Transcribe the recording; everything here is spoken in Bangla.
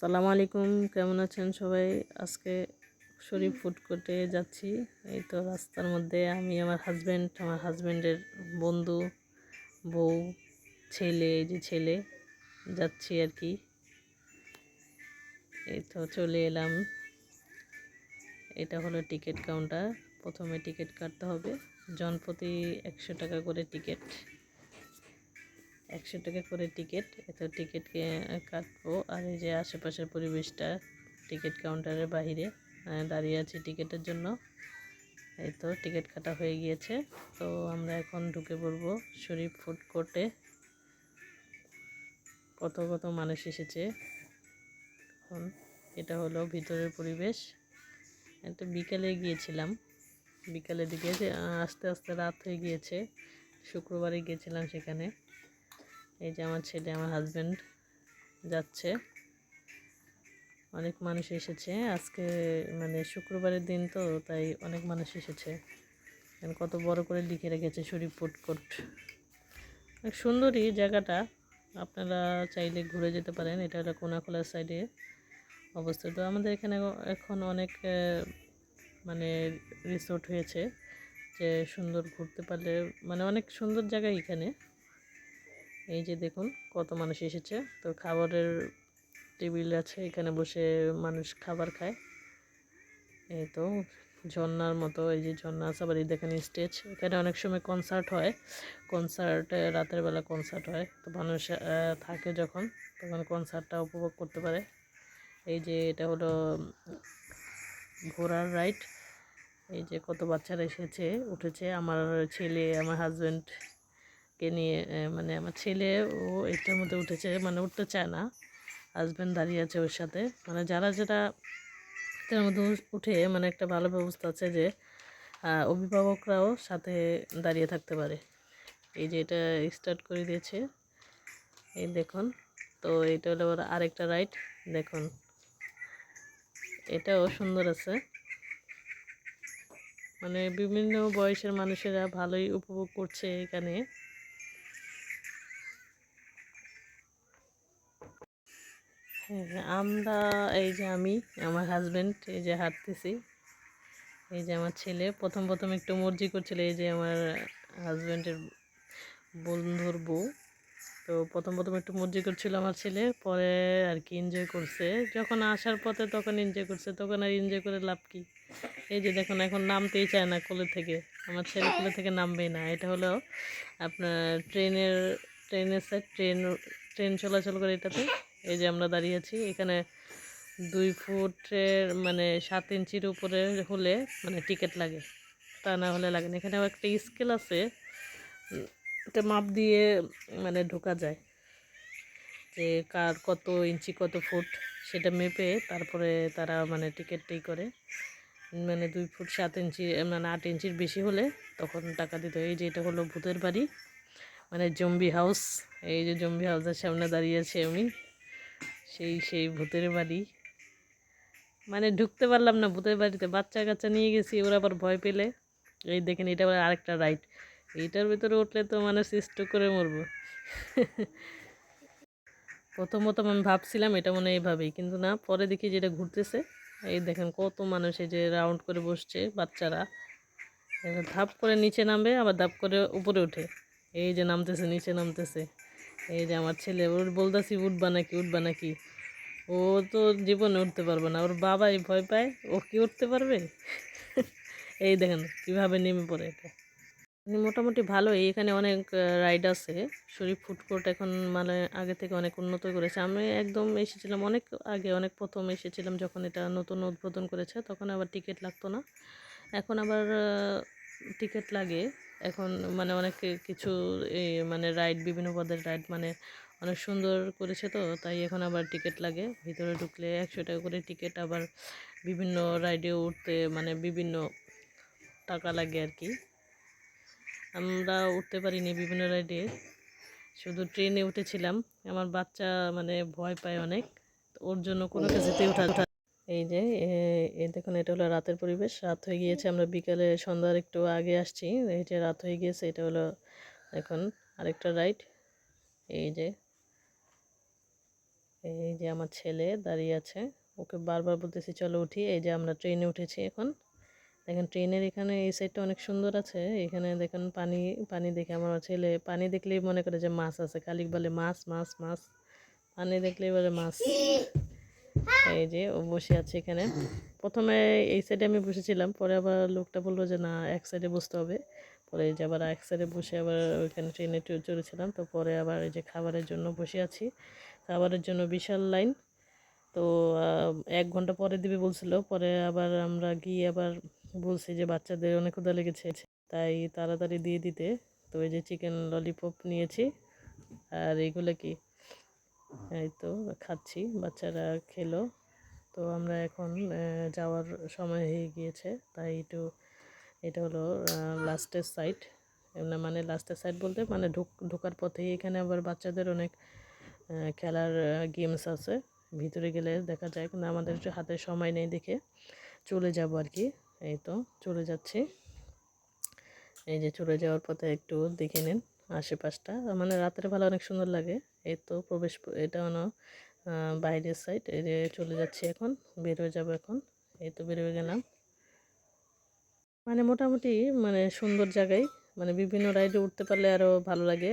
সালাম আলাইকুম, কেমন আছেন সবাই? আজকে শরীফ ফুড কোর্টে যাচ্ছি। এই তো রাস্তার মধ্যে আমি, আমার হাজব্যান্ড আমার হাজব্যান্ডের বন্ধু, বউ, ছেলে, এই যে ছেলে, যাচ্ছি আর কি। এই তো চলে এলাম। এটা হলো টিকিট কাউন্টার প্রথমে টিকিট কাটতে হবে। জনপ্রতি একশো টাকা করে টিকিট একশো টাকা করে টিকিট, এত টিকিট কাটবো। আর এই যে আশেপাশের পরিবেশটা, টিকিট কাউন্টারের বাইরে দাঁড়িয়ে আছি টিকিটের জন্য। এই তো টিকিট কাটা হয়ে গিয়েছে। তো আমরা এখন ঢুকে পড়ব শরীফ ফুড কোর্টে। কত কত মানুষ এসেছে। এখন এটা হলো ভিতরের পরিবেশ। একটা বিকালে গিয়েছিলাম। বিকালের দিকে আস্তে আস্তে রাত হয়ে গিয়েছে। শুক্রবারে গিয়েছিলাম সেখানে। এই যে আমার ছেলে, আমার হাজব্যান্ড যাচ্ছে। অনেক মানুষ এসেছে। আজকে মানে শুক্রবারের দিন তো, তাই অনেক মানুষ এসেছে। এখন কত বড় করে লিখে রেখেছে শরীফ কোর্ট। অনেক সুন্দরই জায়গাটা। আপনারা চাইলে ঘুরে যেতে পারেন। এটা হলো কোনাখোলার সাইডে অবস্থিত। আমাদের এখানে এখন অনেক মানে রিসোর্ট হয়েছে যে সুন্দর ঘুরতে পারলে মানে অনেক সুন্দর জায়গা এখানে। এই যে দেখুন, কত মানুষ এসেছে। তো খাবারের টেবিল আছে, এখানে বসে মানুষ খাবার খায়। এই তো, ঝর্ণার মতো, এই যে ঝর্ণা আছে, আবার এই দেখেন স্টেজ। এখানে অনেক সময় কনসার্ট হয়। কনসার্ট রাতের বেলা কনসার্ট হয়। তো মানুষ থাকে যখন, তখন কনসার্টটা উপভোগ করতে পারে। এই যে এটা হলো ঘোড়ার রাইড এই যে কত বাচ্চারা এসেছে, উঠেছে। আমার ছেলে, আমার হাজব্যান্ড কে নিয়ে মানে আমার ছেলে, ও এটার মধ্যে উঠেছে মানে উঠতে চায় না। হাজব্যান্ড দাঁড়িয়ে আছে ওর সাথে। মানে যারা যারা এটার মধ্যে উঠে মানে একটা ভালো ব্যবস্থা আছে যে অভিভাবকরাও সাথে দাঁড়িয়ে থাকতে পারে। এই যে এটা স্টার্ট করে দিয়েছে। এই দেখুন, তো এটা হলো আবার আরেকটা রাইড দেখুন। এটাও সুন্দর আছে। মানে বিভিন্ন বয়সের মানুষেরা ভালোই উপভোগ করছে এখানে। আমরা, এই যে আমি, আমার হাজবেন্ড এই যে হাঁটতেছি। এই যে আমার ছেলে, প্রথম প্রথম একটু মর্জি করছিল, এই যে আমার হাজব্যান্ডের বন্ধুর বউ। তো প্রথম প্রথম একটু মর্জি করছিল আমার ছেলে, পরে আর কি এনজয় করছে। যখন আসার পথে তখন এনজয় করছে, তখন আর এনজয় করে লাভ কি? এই যে দেখুন, এখন নামতেই চায় না কোলে থেকে। আমার ছেলে কোলে থেকে নামবেই না। এটা হলো আপনার ট্রেনের ট্রেনের সাইড ট্রেন ট্রেন চলাচল করে এটাতে। এই যে আমরা দাঁড়িয়ে আছি, এখানে দুই ফুটের মানে সাত ইঞ্চির উপরে হলে মানে টিকিট লাগে। তা না হলে লাগে না। এখানে আবার একটা স্কেল আছে, এটা মাপ দিয়ে মানে ঢোকা যায় যে কার কত ইঞ্চি কত ফুট, সেটা মেপে তারপরে তারা মানে টিকিটটাই করে। মানে দুই ফুট সাত ইঞ্চি মানে আট ইঞ্চির বেশি হলে তখন টাকা দিতে হয়। এই যে এটা হলো ভূতের বাড়ি মানে জম্বি হাউস। এই যে জম্বি হাউসের সামনে দাঁড়িয়ে আছি আমি। সেই সেই ভূতের বাড়ি। মানে ঢুকতে পারলাম না ভূতের বাড়িতে। বাচ্চা কাচ্চা নিয়ে গেছি, ওরা আবার ভয় পেলে। এই দেখেন, এটা আবার আরেকটা রাইড। এইটার ভিতরে উঠলে তো মানে সিস্ট করে মরবো। প্রথম প্রথম আমি ভাবছিলাম এটা মনে এইভাবেই, কিন্তু না, পরে দেখি যেটা ঘুরতেছে, এই দেখেন কত মানুষ এই যে রাউন্ড করে বসছে বাচ্চারা। ধাপ করে নিচে নামবে, আবার ধাপ করে উপরে ওঠে। এই যে নামতেছে, নিচে নামতেছে। এই যে আমার ছেলে, ওর বলতেছি উঠবা নাকি উঠবা নাকি। ও তো জীবনে উঠতে পারবে না। ওর বাবাই ভয় পায়, ও কি উঠতে পারবে? এই দেখেন, কীভাবে নেমে পড়ে এটা। মোটামুটি ভালোই, এখানে অনেক রাইড আছে। শরীফ ফুড কোর্ট এখন মানে আগে থেকে অনেক উন্নত করেছে। আমি একদম এসেছিলাম অনেক আগে, অনেক প্রথম এসেছিলাম যখন এটা নতুন উদ্বোধন করেছে, তখন আবার টিকিট লাগতো না। এখন আবার টিকিট লাগে। এখন মানে অনেক কিছু মানে রাইড বিভিন্ন পদের রাইড মানে অনেক সুন্দর করেছে তো, তাই এখন আবার টিকিট লাগে। ভিতরে ঢুকলে একশো টাকা করে টিকিট, আবার বিভিন্ন রাইডে উঠতে মানে বিভিন্ন টাকা লাগে আর কি। আমরা উঠতে পারিনি বিভিন্ন রাইডে শুধু ট্রেনে উঠেছিলাম। আমার বাচ্চা মানে ভয় পায় অনেক ওর জন্য কোনো কিছুতে ওঠা এই যে দেখুন, এটা হলো রাতের পরিবেশ। রাত হয়ে গিয়েছে, আমরা বিকালে সন্ধ্যার একটু আগে আসছি। এই যে, রাত হয়ে গিয়েছে, এটা হলো এখন আরেকটা রাইড। এই যে এই যে, আমার ছেলে দাঁড়িয়ে আছে। ওকে বারবার বলতেছি, চলো উঠি। এই যে, আমরা ট্রেনে উঠেছি এখন। দেখেন, ট্রেনের এখানে এই সাইডটা অনেক সুন্দর আছে। এখানে দেখেন, পানি পানি দেখে আমার ছেলে, পানি দেখলেই মনে করে যে মাছ আছে। খালি বলে মাছ মাছ মাছ। পানি দেখলেই বলে মাছ। এই যে ও বসে আছে এখানে। প্রথমে এই সাইডে আমি বসেছিলাম, পরে আবার লোকটা বলল যে, না, এক সাইডে বসতে হবে। পরে যে আবার এক সাইডে বসে আবার ওইখানে ট্রেনে চড়েছিলাম। তো পরে আবার এই যে খাবারের জন্য বসে আছি। খাবারের জন্য বিশাল লাইন। তো এক ঘণ্টা পরে দিবে বলছিল। পরে আবার আমরা গিয়ে আবার বলছি যে, বাচ্চাদের অনেক ক্ষুধা লেগেছে। তাই তাড়াতাড়ি দিয়ে দিতে। তো এই যে চিকেন ললিপপ নিয়েছি। আর এইগুলো কি? এই তো খাচ্ছি, বাচ্চারা খেলো। তো আমরা এখন যাওয়ার সময় হয়ে গিয়েছে। তাই একটু এটা হলো লাস্টের সাইড মানে লাস্টের সাইড বলতে মানে ঢুক, ঢোকার পথেই এখানে আবার বাচ্চাদের অনেক খেলার গেমস আছে। ভিতরে গেলে দেখা যায় কিন্তু আমাদের হাতে সময় নেই দেখে চলে যাব আর কি। এই তো চলে যাচ্ছি। এই যে চলে যাওয়ার পথে একটু দেখে নিন। আশেপাশটা। মানে রাতের বেলা অনেক সুন্দর লাগে। এই তো প্রবেশ এটা হলো বাইরের সাইড চলে যাচ্ছি এখন, বের হয়ে যাব এখন। এই তো বের হয়ে গেলাম। মানে মোটামুটি মানে সুন্দর জায়গায় মানে বিভিন্ন রাইডে উঠতে পারলে আরও ভালো লাগে।